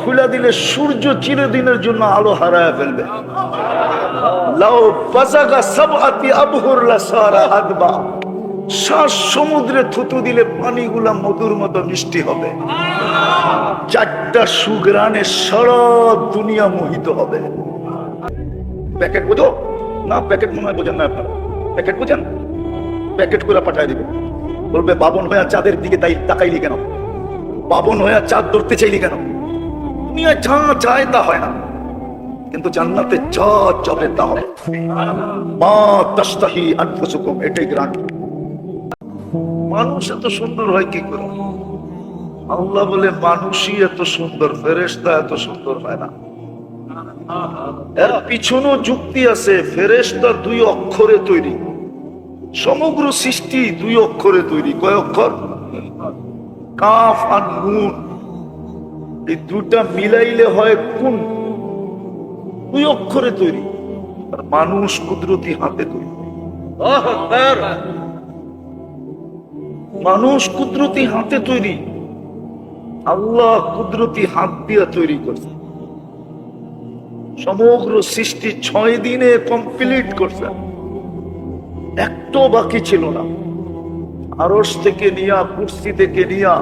খুলে দিলে সূর্য চিরদিনের জন্য আলো হারায় ফেলবে। সমুদ্রে থুতু দিলে পানিগুলা মধুর মতো মিষ্টি হবে। চারটা সুগ্রানে সারা দুনিয়া মোহিত হবে। প্যাকেট বোঝো? না, প্যাকেট মনে হয় বোঝেন না প্যাকেট বোঝেন? প্যাকেট করে পাঠায় দিবে। বলবে, বাবন হয়ে চাঁদের দিকে তাই তাকাইলি কেন? বাবন হয়ে চাঁদ ধরতে চাইলি কেন? দুনিয়া যা চায় তা হয় না। কিন্তু জান্নাতে যা চাবে তা হবে। মা তাস্তাহি আনফুসুকুম, এটাই গ্রান্ট মানুষ এত সুন্দর হয় কি করে? আল্লাহ বলে, মানুষই এত সুন্দর, ফেরেশতা এত সুন্দর হয় না। এর পিছনও যুক্তি আছে, ফেরেশতা দুই অক্ষরে তৈরি। সমগ্র সৃষ্টি দুই অক্ষরে তৈরি। কয় অক্ষর? কাফ আর নুন। এই দুটা মিলাইলে হয় কোন। দুই অক্ষরে তৈরি। আর মানুষ কুদরতি হাতে তৈরি। মানুষ কুদরতি হাতে তৈরি। আল্লাহ কুদরতি হাত দিয়ে তৈরি করছে। সমগ্র সৃষ্টি ছয় দিনে কমপ্লিট করছে। একটো বাকি ছিল না। আরস থেকে নিয়া, কুর্সি থেকে নিয়া,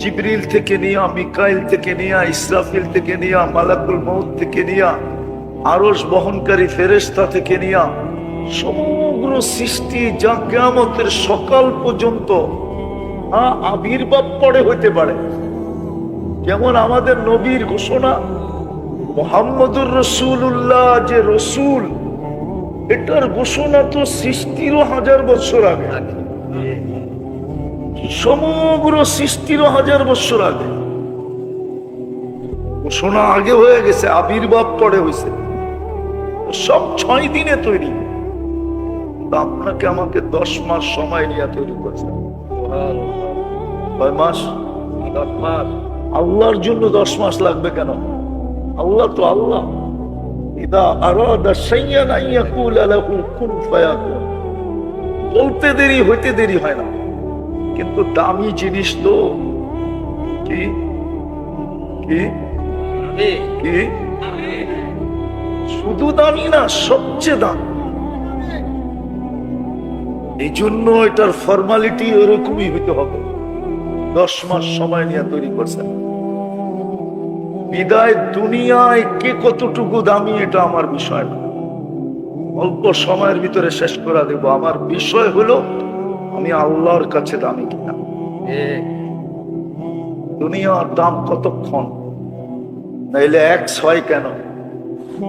জিবরিল থেকে নিয়া, মিকাইল থেকে নিয়া, ইসরাফিল থেকে নিয়া, মালাকুল মৌত থেকে নিয়া আরস বহনকারী ফেরেশতা থেকে নিয়া, সমগ্র সৃষ্টি যা কেয়ামতের সকাল পর্যন্ত আবির্ভাব পরে হইতে পারে। যেমন আমাদের নবীর ঘোষণা, মোহাম্মদুর রসুল্লাহ যে রসুল এটার ঘোষণা তো সৃষ্টিরও হাজার বছর আগে। সমগ্র সৃষ্টিরও হাজার বছর আগে। ঘোষণা আগে হয়ে গেছে আবির্ভাব পরে হয়েছে। সব ছয় দিনে তৈরি। আপনাকে আমাকে দশ মাস সময় নিয়ে তৈরি করছে। কয় মাস। আল্লাহর জন্য দশ মাস লাগবে কেন? আল্লাহ তো আল্লাহ। ইদা আরাদা শাইয়ান আন লাহু কুন ফায়াকুন। বলতে দেরি হইতে দেরি হয় না। কিন্তু দামি জিনিস তো। কি? কি? কি? শুধু দামি না সবচেয়ে দাম। এই জন্য এটার ফর্মালিটি ওরকমই হইতে হবে। দশ মাস সময় নিয়ে তৈরি করছেন। বিদায় দুনিয়ায় কে কতটুকু দামি এটা আমার বিষয় না। অল্প সময়ের ভিতরে শেষ করা দেব। আমার বিষয় হলো, আমি আল্লাহর কাছে দামি কিনা। দুনিয়ার দাম কতক্ষণ? নাইলে এক্স হয় কেন?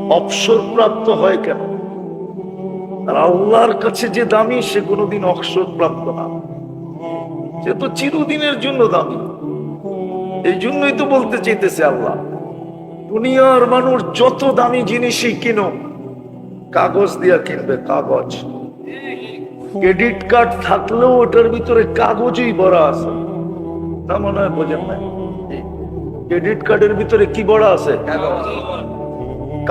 অবসর প্রাপ্ত হয় কেন? আর আল্লাহর কাছে যে দামি, সে কোনোদিন অবসর প্রাপ্ত না। সে তো চিরদিনের জন্য দামি। এই জন্যই তো বলতে চাইতেছে আল্লাহ। দুনিয়ার মানুষ যত দামি জিনিসই কিনো কাগজ দিয়া কিনবে কাগজ। ক্রেডিট কার্ড থাকলেও ওটার ভিতরে কাগজই ভরা আছে। তা মনে হয় বোঝেন না ক্রেডিট কার্ডের ভিতরে কি বড় আছে?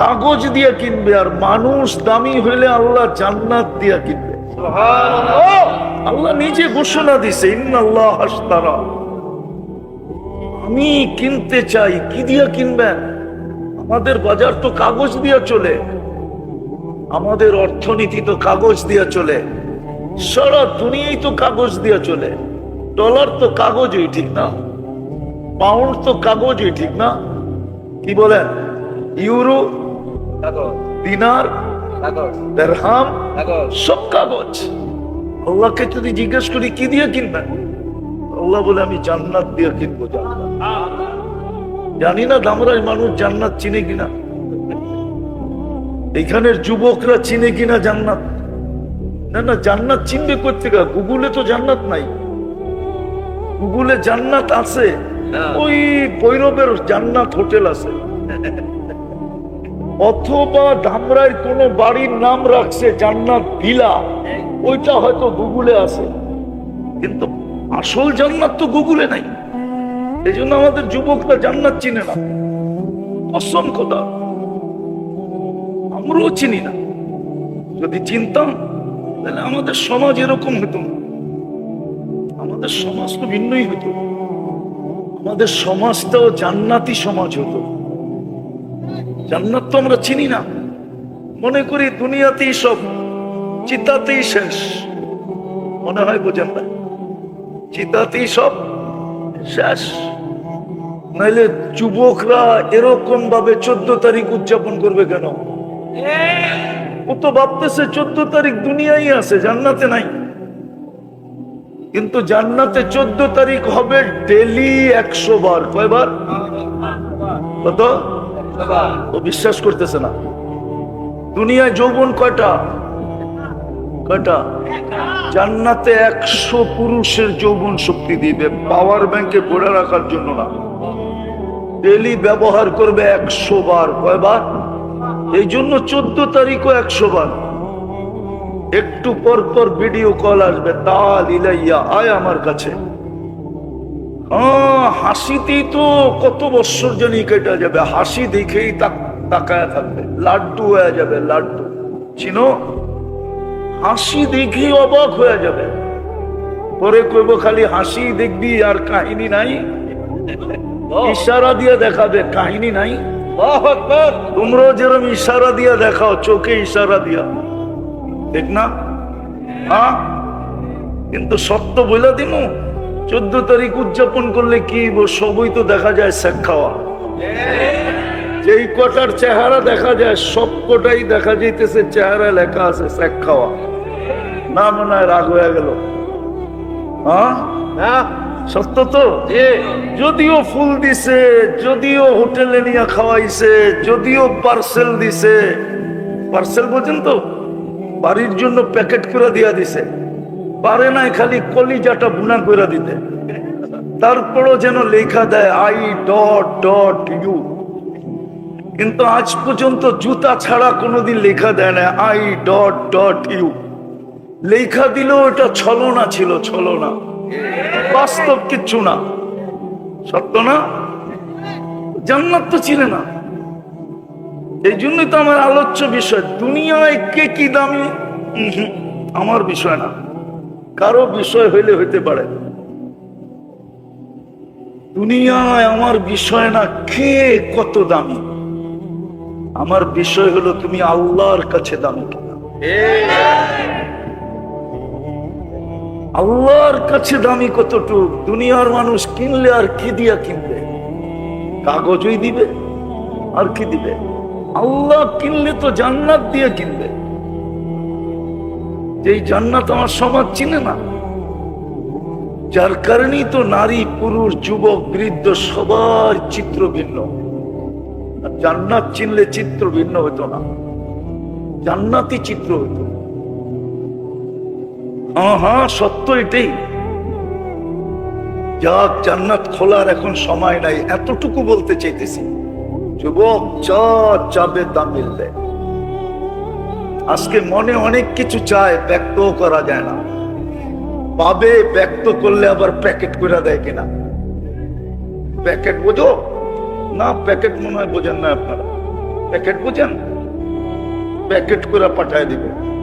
কাগজ দিয়ে কিনবে আর মানুষ দামি হইলে আল্লাহ জান্নাত দিয়া কিনবে। আল্লাহ নিজে ঘোষণা দিছে ইন্নাল্লাহ হাসতারা আমি কিনতে চাই কি দিয়া কিনবেন? আমাদের বাজার তো কাগজ দিয়া চলে। আমাদের অর্থনীতি তো কাগজ দিয়া চলে। সারা দুনিয়াই তো কাগজ দিয়া চলে। ডলার তো কাগজই ঠিক না। পাউন্ড তো কাগজই ঠিক না। কি বলেন? ইউরো দিনার দেড়হাম সব কাগজ। আল্লাহকে যদি জিজ্ঞেস করি কি দিয়ে কিনবেন? আল্লাহ বলে আমি জান্নাত দিয়ে কিনবো জান্নাত। জানি না দামরাই মানুষ জান্নাত চিনে কিনা। এখানের যুবকরা চিনে কিনা জান্নাত? না না জান্নাত চিনবে করতে গুগলে তো জান্নাত নাই। গুগলে জান্নাত আছে। ওই ভৈরবের জান্নাত হোটেল আছে। অথবা ধামরার কোন বাড়ির নাম রাখছে জান্নাত ভিলা। ওইটা হয়তো গুগলে আছে। কিন্তু আসল জান্নাত তো গুগলে নাই। এই জন্য আমাদের যুবকরা জান্নাত চিনে না। অসংখ্যতা আমরাও চিনি না। যদি চিনতাম, তাহলে আমাদের সমাজ এরকম হতো না। আমাদের সমাজ তো ভিন্নই হতো। আমাদের সমাজটাও জান্নাতি সমাজ হতো। জান্নাত তো আমরা চিনি না। মনে করি দুনিয়াতেই সব, চিতাতেই শেষ। মনে হয় বোঝেন না? চিতাতেই সব শেষ। নাইলে যুবকরা এরকম ভাবে চোদ্দ তারিখ উদযাপন করবে কেন? ও তো ভাবতেছে চোদ্দ তারিখ দুনিয়াই আছে, জান্নাতে নাই। কিন্তু জান্নাতে চোদ্দ তারিখ হবে ডেলি একশো বার। কয়বার? কত? ও বিশ্বাস করতেছে না। দুনিয়ায় যৌবন কয়টা? কয়টা? জান্নাতে একশো পুরুষের যৌবন শক্তি দিবে পাওয়ার ব্যাংকে ভরে রাখার জন্য না। ডেলি ব্যবহার করবে একশো বার। কয়বার? এই জন্য চোদ্দ তারিখও একশো বার। একটু পর পর ভিডিও কল আসবে, তাল ইলাইয়া, আয় আমার কাছে। হাসিতেই তো কত বৎসর জানি কেটে যাবে। হাসি দেখেই তাক- তাকায় থাকবে। লাড্ডু হয়ে যাবে, লাড্ডু। চিনো? হাসি দেখেই অবাক হয়ে যাবে। পরে কইব খালি হাসি দেখবি আর কাহিনী নাই। ইশারা দিয়ে দেখাবে কাহিনী নাই। তোমরাও যেরকম ইশারা দিয়ে দেখাও চোখে ইশারা দিয়া। ঠিক না? হ্যাঁ? কিন্তু সত্য বলে দিব চোদ্দ তারিখ উদযাপন করলে কি সবই তো দেখা যায় শেখ খাওয়া। যেই কটার চেহারা দেখা যায় সব কটাই দেখা যাইতেছে চেহারা লেখা আছে শেখ খাওয়া। না মনে হয় রাগ হয়ে গেল। হ্যাঁ? সত্য তো? যদিও ফুল দিছে যদিও হোটেলে নিয়ে খাওয়াইছে যদিও পার্সেল দিছে। পার্সেল বোঝেন তো? বাড়ির জন্য প্যাকেট করে দিয়া দিছে। পারে নাই খালি কলিজাটা বুনা করে দিতে। তারপরও যেন লেখা দেয় আই ডট ডট ইউ কিন্তু আজ পর্যন্ত জুতা ছাড়া কোনোদিন লেখা দেয় না আই ডট ডট ইউ লেখা দিলেও এটা ছলনা ছিল ছলনা। বাস্তব কিচ্ছু না। সত্য না? জান্নাত তো ছিল না। এই জন্যই তো আমার আলোচ্য বিষয়, দুনিয়ায় কে কি দামি? আমার বিষয় না। কারও বিষয় হইলে হইতে পারে। দুনিয়ায় আমার বিষয় না কে কত দামি। আমার বিষয় হলো তুমি আল্লাহর কাছে দামি কিনা। আল্লাহর কাছে দামি কতটুক? দুনিয়ার মানুষ কিনলে আর কি দিয়া কিনবে? কাগজই দিবে, আর কি দিবে? আল্লাহ কিনলে তো জান্নাত দিয়ে কিনবে। এই জান্নাত আমার সমাজ চিনে না, যার কারণেই তো নারী, পুরুষ, যুবক, বৃদ্ধ সবার চিত্র ভিন্ন। জান্নাত চিনলে চিত্র ভিন্ন হতো না। জান্নাতি চিত্র হতো। হ্যাঁ সত্য এটাই যাক, জান্নাত খোলার এখন সময় নাই, এতটুকু বলতে চাইতেছি। যুবক চাবে তা মিলবে। আজকে মনে অনেক কিছু চায়, ব্যক্তও করা যায় না। পাবে, ব্যক্ত করলে আবার প্যাকেট করে দেয় কিনা। প্যাকেট বোঝো? না, প্যাকেট মনে হয় বোঝেন না আপনারা। প্যাকেট বোঝেন? প্যাকেট করে পাঠায় দিবে।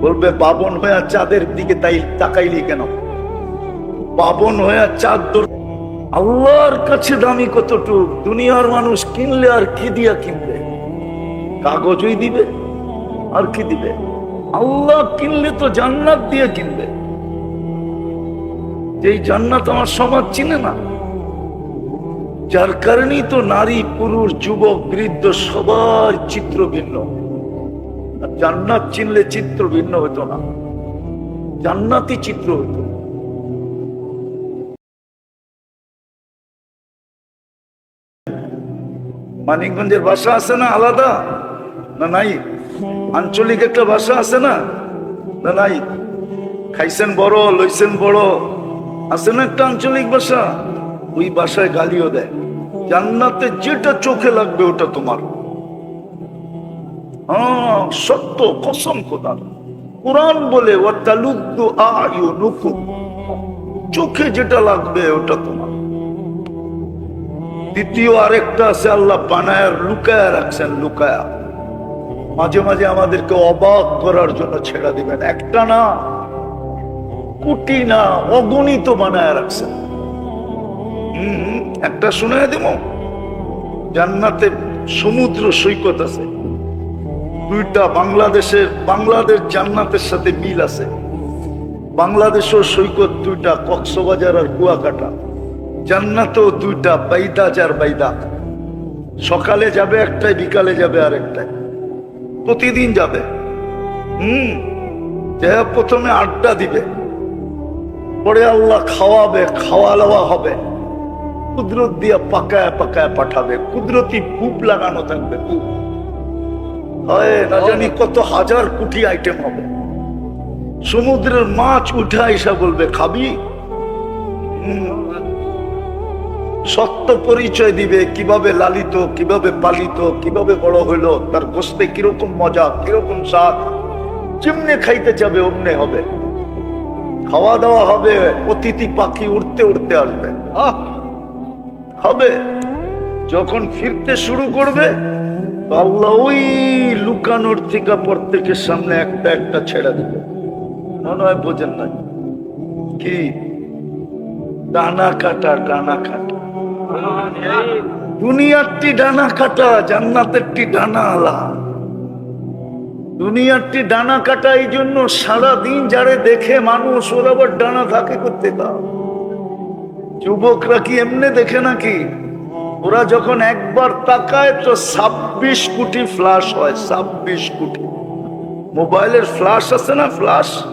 বলবে, বাবন হয়ে চাঁদের দিকে তাই তাকাইলি কেন? বাবন হয়ে চাঁদ ধর- আল্লাহর কাছে দামি কতটুক? দুনিয়ার মানুষ কিনলে আর কি দিয়া কিনবে? কাগজই দিবে, আর কি দিবে? আল্লাহ কিনলে তো জান্নাত দিয়ে কিনবে। যেই জান্নাত আমার সমাজ চিনে না, যার কারণেই তো নারী, পুরুষ, যুবক, বৃদ্ধ সবার চিত্র ভিন্ন। জান্নাত চিনলে চিত্র ভিন্ন হতো না। জান্নাতি চিত্র হতো। মানিকগঞ্জের ভাষা আছে না আলাদা? না নাই? আঞ্চলিক একটা ভাষা আছে না? না নাই? খাইছেন বড়, লইছেন বড়। আছে না একটা আঞ্চলিক ভাষা? ওই ভাষায় গালিও দেয়। জান্নাতে যেটা চোখে লাগবে ওটা তোমার। হ্যাঁ সত্য, কসম খোদা। কোরআন বলে চোখে যেটা লাগবে, ওটা তোমার। দ্বিতীয় আরেকটা আছে, আল্লাহ বানায় লুকায়া রাখছেন, লুকায়া। মাঝে মাঝে আমাদেরকে অবাক করার জন্য ছেড়ে দিবেন। একটা না, কোটি না, অগণিত বানায় রাখছেন। একটা শুনে দেব জান্নাতে সমুদ্র সৈকত আছে। দুইটা বাংলাদেশের, বাংলাদেশ জান্নাতের সাথে মিল আছে। বাংলাদেশও সৈকত দুইটা, কক্সবাজার আর কুয়াকাটা। জান্নাতেও দুইটা বাইদাজ আর বাইদা। সকালে যাবে একটাই বিকালে যাবে আর একটাই প্রতিদিন যাবে। হুম প্রথমে আড্ডা দিবে। পরে আল্লাহ খাওয়াবে খাওয়া দাওয়া হবে। কুদরত দিয়া পাকায় পাকায় পাঠাবে। কুদরতি কূপ লাগানো থাকবে কূপ। কত হাজার কোটি আইটেম হবে। সমুদ্রের মাছ উঠে এসে বলবে, খাবি? সত্য পরিচয় দিবে, কীভাবে লালিত, কীভাবে পালিত, কীভাবে বড় হইল, তার গোস্তে কীরকম মজা, কীরকম স্বাদ। যেমনে খাইতে যাবে অমনে হবে। খাওয়া দাওয়া হবে, অতিথি পাখি উঠতে উঠতে আসবে। হবে। যখন ফিরতে শুরু করবে আল্লাহ ওই লুকানোর থেকে প্রত্যেকের সামনে একটা একটা ছেড়ে দিবে। মনে হয় বোঝেন না কি? ডানা কাটা ডানা কাটা। দুনিয়ারটি ডানা কাটা, জান্নাতেরটি ডানা আলা। দুনিয়ারটি ডানা কাটা, এই জন্য সারাদিন যারে দেখে মানুষ, ওর আবার ডানা থাকে করতে দাও যুবকরা কি এমনি দেখে নাকি? ওরা যখন একবার তাকায় তো ছাব্বিশ কোটি ফ্লাশ হয়, ছাব্বিশ কোটি। মোবাইলের ফ্লাশ আছে না ফ্লাশ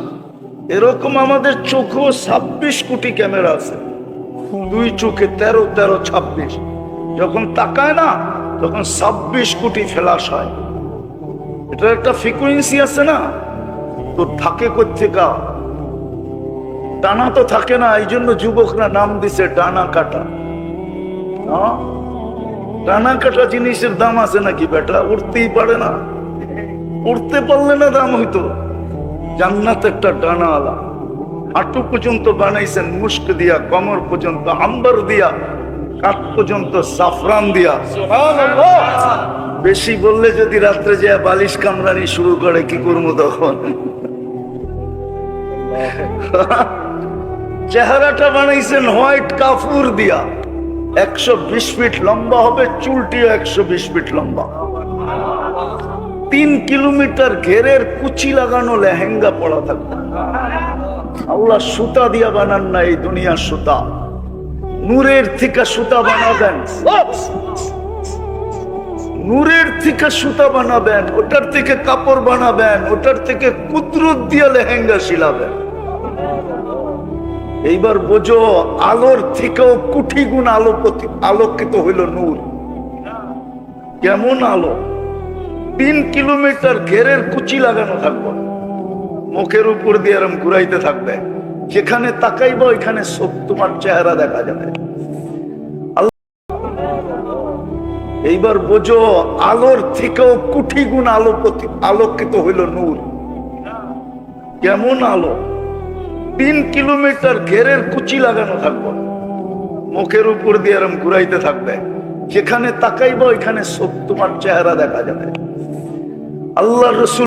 এরকম আমাদের চোখেও ছাব্বিশ কোটি ক্যামেরা আছে। দুই চোখে তেরো তেরো, ছাব্বিশ। যখন তাকায় না, তখন ছাব্বিশ কোটি ফ্লাশ হয়। এটার একটা ফ্রিকুয়েন্সি আছে না? তো থাকে কোথেকা ডানা তো থাকে না এই জন্য যুবকরা নাম দিছে ডানা কাটা। হ্যাঁ? ডানা কাটা জিনিসের দাম আছে নাকি বেটা? উঠতেই পারে না। উঠতে পারলে না দাম হইতো। জান্নাত একটা ডানা আলা হাঁটু পর্যন্ত বানাইছেন মুস্ক দিয়া, কমর পর্যন্ত আম্বার দিয়া, কাঠ পর্যন্ত সাফরান দিয়া। বেশি বললে যদি রাত্রে যে বালিশ কামরানি শুরু করে, কি করব তখন? চেহারাটা বানাইছেন হোয়াইট কাফুর দিয়া। একশো বিশ ফিট লম্বা হবে, চুলটিও একশো বিশ ফিট লম্বা। তিন কিলোমিটার ঘেরের কুচি লাগানো লেহেঙ্গা পড়া থাকবে। আল্লাহ সুতা দিয়া বানান না এই দুনিয়ার সুতা। নূরের থেকে সুতা বানাবেন। নূরের থেকে সুতা বানাবেন, ওটার থেকে কাপড় বানাবেন, ওটার থেকে কুদরত দিয়ে লেহেঙ্গা শিলাবেন। এইবার বোঝো, আলোর থেকেও কুঠি গুণ আলো আলোকিত হইল নূর। কেমন আলো? তিন কিলোমিটার ঘেরের কুচি লাগানো থাকব। মুখের উপর দিয়ে এরম ঘুরাইতে থাকবে। যেখানে তাকাইবো এখানে সব তোমার চেহারা দেখা যাবে। এইবার বোঝো, আলোর থেকেও কুঠি গুণ আলো আলোকিত হইল নূর। কেমন আলো? তিন কিলোমিটার ঘেরের কুচি লাগানো থাকব। মুখের উপর দিয়ে এরম ঘুরাইতে থাকবে। যেখানে তাকাইবো সব তোমার চেহারা দেখা যাবে। আল্লাহ রসুল